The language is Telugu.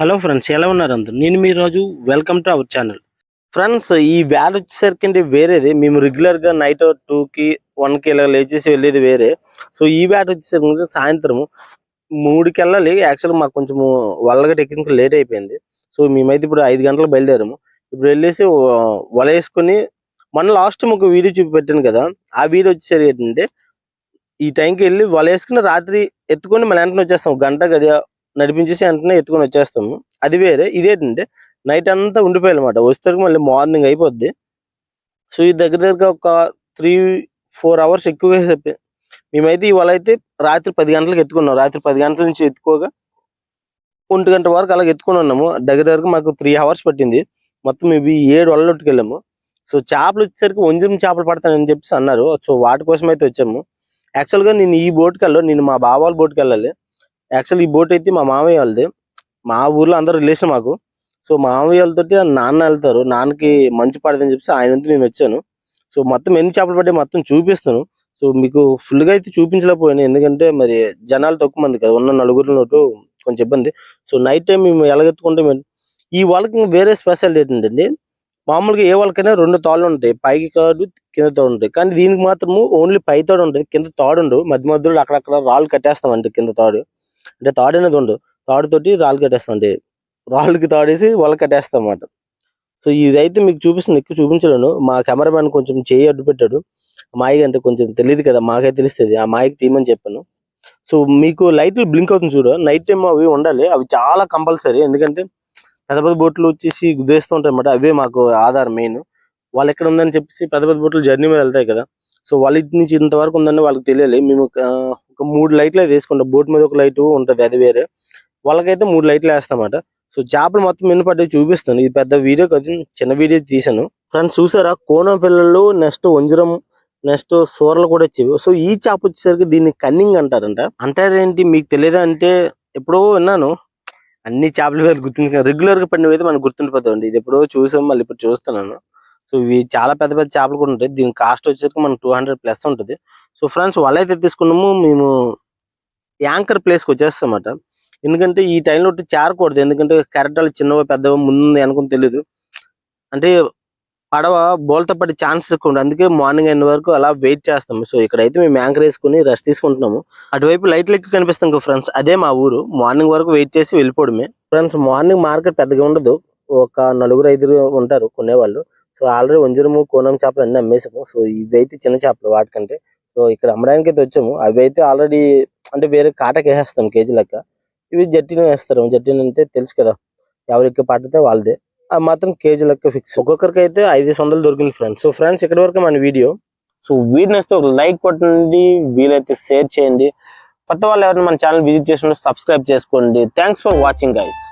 హలో ఫ్రెండ్స్ ఎలా ఉన్నారు అందరు? నేను మీ రోజు welcome to our channel. Friends ఈ వ్యాడ్ వచ్చేసరికి అంటే వేరేది. మేము రెగ్యులర్గా నైట్ టూ కి వన్ ఇలా లేచేసి వెళ్ళేది వేరే. సో ఈ వ్యాట్ వచ్చేసరికి సాయంత్రం మూడుకి వెళ్ళాలి యాక్చువల్ మాకు కొంచెం వల్లగా టెక్నిక్ లేట్ అయిపోయింది. సో మేమైతే ఇప్పుడు ఐదు గంటలకు బయలుదేరాము. ఇప్పుడు వెళ్ళేసి వలేసుకొని వల వేసుకొని మొన్న లాస్ట్ ఒక వీడియో చూపెట్టాను కదా. ఆ వీడియో వచ్చేసరికి ఏంటంటే ఈ టైంకి వెళ్ళి వల వేసుకుని రాత్రి ఎత్తుకొని మళ్ళీ వెంటనే వచ్చేస్తాం. గంట గడియ నడిపించేసి వెంటనే ఎత్తుకొని వచ్చేస్తాము. అది వేరే. ఇదేంటంటే నైట్ అంతా ఉండిపోయాలన్నమాట. వస్తారు మళ్ళీ మార్నింగ్ అయిపోద్ది. సో ఈ దగ్గర దగ్గర ఒక త్రీ ఫోర్ అవర్స్ ఎక్కువగా చెప్పి మేమైతే ఇవాళ అయితే రాత్రి పది గంటలకు ఎత్తుకున్నాం. రాత్రి పది గంటల నుంచి ఎత్తుకోగా ఒంటి గంట వరకు అలా ఎత్తుకొని ఉన్నాము. దగ్గర దగ్గర మాకు త్రీ అవర్స్ పట్టింది. మొత్తం ఇవి ఏడు వల్లొట్టుకెళ్ళాము సో చేపలు వచ్చేసరికి వంజరం చేపలు పడతానని చెప్పేసి అన్నారు. సో వాటి కోసం అయితే వచ్చాము. యాక్చువల్గా నేను ఈ బోట్కి వెళ్ళాను నేను మా బావ వాళ్ళ బోట్కి వెళ్ళాలి యాక్చువల్ ఈ బోట్ అయితే మా మామయ్య వాళ్ళది. మా ఊర్లో అందరు రిలేషన్ మాకు. సో మామయ్య వాళ్ళతో నాన్న వెళ్తారు. నాన్నకి మంచి పడదని చెప్పేసి ఆయన వంతు నేను వచ్చాను. సో మొత్తం ఎన్ని చేపలు పడ్డాయి మొత్తం చూపిస్తాను. సో మీకు ఫుల్గా గా అయితే చూపించలేకపోయాను. ఎందుకంటే మరి జనాలు తక్కువ మంది కదా. ఉన్న నలుగురు నోటు కొంచెం ఇబ్బంది. సో నైట్ టైం మేము ఎలాగెత్తుకుంటే ఈ వాళ్ళకి వేరే స్పెషల్ ఏంటంటే మామూలుగా ఏ వాళ్ళకైనా రెండు తాళ్ళు ఉంటాయి. పైకి తాడు కింద తోడు ఉంటాయి. కానీ దీనికి మాత్రము ఓన్లీ పై తోడు ఉంటుంది. కింద తాడు ఉండవు. మధ్య మధ్యలో అక్కడక్కడ రాళ్ళు కట్టేస్తామండి కింద తాడు. అంటే తాడు అనేది ఉండదు తాడుతోటి రాళ్ళు కట్టేస్తాం అంటే రాళ్ళకి తాడేసి వాళ్ళు కట్టేస్తాం అన్నమాట. సో ఇదైతే మీకు చూపిస్తుంది ఎక్కువ చూపించలేను. మా కెమెరామ్యాన్ కొంచెం చేయి అడ్డు పెట్టాడు. మాయకి అంటే కొంచెం తెలియదు కదా మాకే తెలుస్తుంది. ఆ మాయకి తీయమని చెప్పాను. సో మీకు లైట్లు బ్లింక్ అవుతుంది చూడు. నైట్ టైం అవి ఉండాలి. అవి చాలా కంపల్సరీ. ఎందుకంటే పెద్ద పెద్ద బోట్లు వచ్చేసి గుద్దేస్తూ ఉంటాయి అన్నమాట. అవే మాకు ఆధార్ మెయిన్. వాళ్ళు ఎక్కడ ఉందని చెప్పేసి పెద్ద పెద్ద బోట్లు జర్నీ మీద వెళ్తాయి కదా. సో వాళ్ళ నుంచి ఇంతవరకు ఉందని వాళ్ళకి తెలియాలి. మేము ఒక మూడు లైట్లు అయితే వేసుకుంటాం. బోట్ మీద ఒక లైట్ ఉంటది అది వేరే. వాళ్ళకైతే మూడు లైట్లు వేస్తామాట. సో చేపలు మొత్తం మిన్న పట్టి చూపిస్తాను. ఇది పెద్ద వీడియో కాదు చిన్న వీడియో తీసాను ఫ్రెండ్స్ చూసారా? కోనం పిల్లలు నెక్స్ట్ వంజరం నెక్స్ట్ సూరలు కూడా వచ్చేవి సో ఈ చేప వచ్చేసరికి దీన్ని కన్నింగ్ అంటారంట. అంటారేంటి మీకు తెలియదా అంటే ఎప్పుడో విన్నాను. అన్ని చేపల పేరు గుర్తుంచుకున్నా రెగ్యులర్గా పడినవి అయితే మనకు గుర్తుండిపోతామండి ఇది ఎప్పుడో చూసాం మళ్ళీ ఇప్పుడు చూస్తున్నాను. సో ఇవి చాలా పెద్ద పెద్ద చేపలు కూడా ఉంటాయి. దీని కాస్ట్ వచ్చేసరికి మనకు టూ హండ్రెడ్ ప్లస్ ఉంటుంది. సో ఫ్రెండ్స్ వల అయితే తీసుకున్నాము మేము యాంకర్ ప్లేస్కి వచ్చేస్తామట ఎందుకంటే ఈ టైంలో చేరకూడదు. ఎందుకంటే కెరటాలు చిన్నవి పెద్దవి ముందు అనుకుని తెలియదు అంటే పడవ బోల్తో పడే ఛాన్సెస్ ఎక్కువ ఉంటుంది. అందుకే మార్నింగ్ అయిన వరకు అలా వెయిట్ చేస్తాము. సో ఇక్కడైతే మేము యాంకర్ వేసుకుని రెస్ట్ తీసుకుంటున్నాము. అటువైపు లైట్లు ఎక్కువ కనిపిస్తాం కదా ఫ్రెండ్స్ అదే మా ఊరు. మార్నింగ్ వరకు వెయిట్ చేసి వెళ్ళిపోవడమే. ఫ్రెండ్స్ మార్నింగ్ మార్కెట్ పెద్దగా ఉండదు. ఒక నలుగురు ఐదుగురు ఉంటారు కొనేవాళ్ళు. సో ఆల్రెడీ వంజరము కోనం చేపలు అన్ని అమ్మేసాము. సో ఇవి అయితే చిన్న చేపలు వాటికంటే. సో ఇక్కడ అమ్మడానికి అయితే వచ్చాము. అవి అయితే ఆల్రెడీ అంటే వేరే కాటకి వేసేస్తాం కేజీ లెక్క. ఇవి జట్టిని వేస్తారు. జట్టిని అంటే తెలుసు కదా ఎవరు ఎక్కువ వాళ్ళదే. ఆ మాత్రం కేజీ లెక్క ఫిక్స్. ఒక్కొక్కరికి అయితే ఐదు వందలు దొరికింది ఫ్రెండ్స్. సో ఫ్రెండ్స్ ఇక్కడ వరకు మన వీడియో. సో వీడియో వస్తే ఒక లైక్ కొట్టండి వీలైతే షేర్ చేయండి. కొత్త వాళ్ళు ఎవరైనా మన ఛానల్ విజిట్ చేసి సబ్స్క్రైబ్ చేసుకోండి. Thanks for watching guys